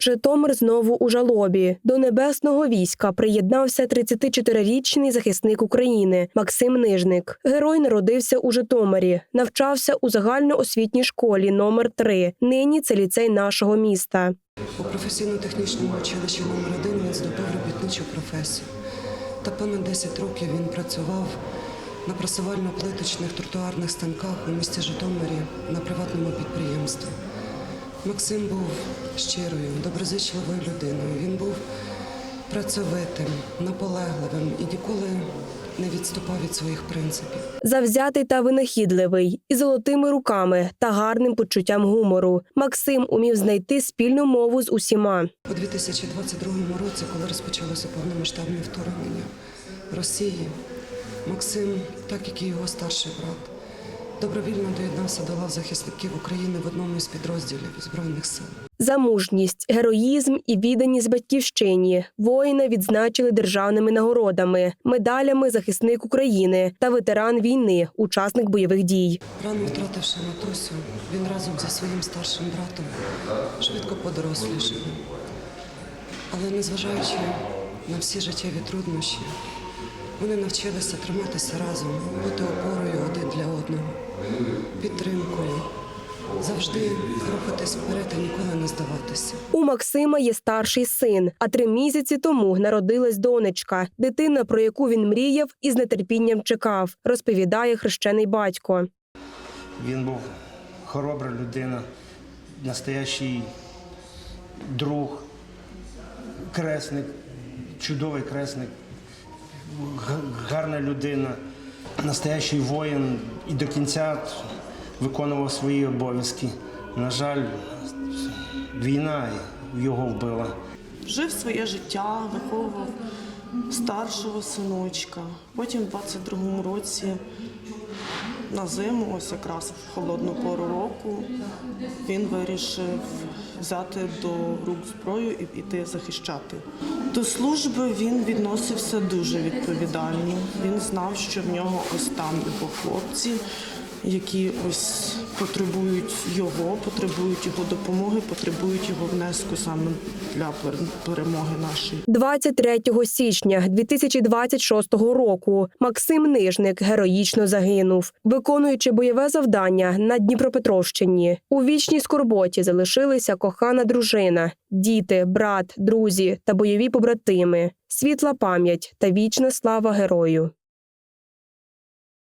Житомир знову у жалобі. До небесного війська приєднався 34-річний захисник України Максим Нижник. Герой народився у Житомирі, навчався у загальноосвітній школі номер 3 Нині це ліцей нашого міста. У професійно-технічному училищі номер 1 він здобув робітничу професію. Та понад 10 років він працював на пресувально-плиточних тротуарних станках у місті Житомирі на приватному підприємстві. Максим був щирою, доброзичливою людиною. Він був працьовитим, наполегливим і ніколи не відступав від своїх принципів. Завзятий та винахідливий, із золотими руками та гарним почуттям гумору. Максим умів знайти спільну мову з усіма. У 2022 році, коли розпочалося повномасштабне вторгнення Росії, Максим, так як і його старший брат, добровільно доєднався до лав захисників України в одному із підрозділів Збройних сил. За мужність, героїзм і відданість батьківщині воїна відзначили державними нагородами, медалями захисник України та ветеран війни, учасник бойових дій. Рано втративши матусю, він разом зі своїм старшим братом швидко подорослішав. Але незважаючи на всі життєві труднощі, вони навчилися триматися разом, бути опорою один для одного, підтримкою, завжди рухатись вперед і ніколи не здаватися. У Максима є старший син, а три місяці тому народилась донечка, дитина, про яку він мріяв і з нетерпінням чекав, розповідає хрещений батько. Він був хоробра людина, настоящий друг, кресник, чудовий кресник, гарна людина, настоящий воїн і до кінця виконував свої обов'язки. На жаль, війна його вбила. Жив своє життя, виховував старшого синочка. Потім, в 22-му році, на зиму, ось якраз в холодну пору року, він вирішив взяти до рук зброю і піти захищати. До служби він відносився дуже відповідально. Він знав, що в нього ось там його хлопці, які ось потребують його, потребують його допомоги, потребують його внеску саме для пер- перемоги нашої. 23 січня 2026 року Максим Нижник героїчно загинув, виконуючи бойове завдання на Дніпропетровщині. У вічній скорботі залишилися кохана дружина, діти, брат, друзі та бойові побратими. Світла пам'ять та вічна слава герою.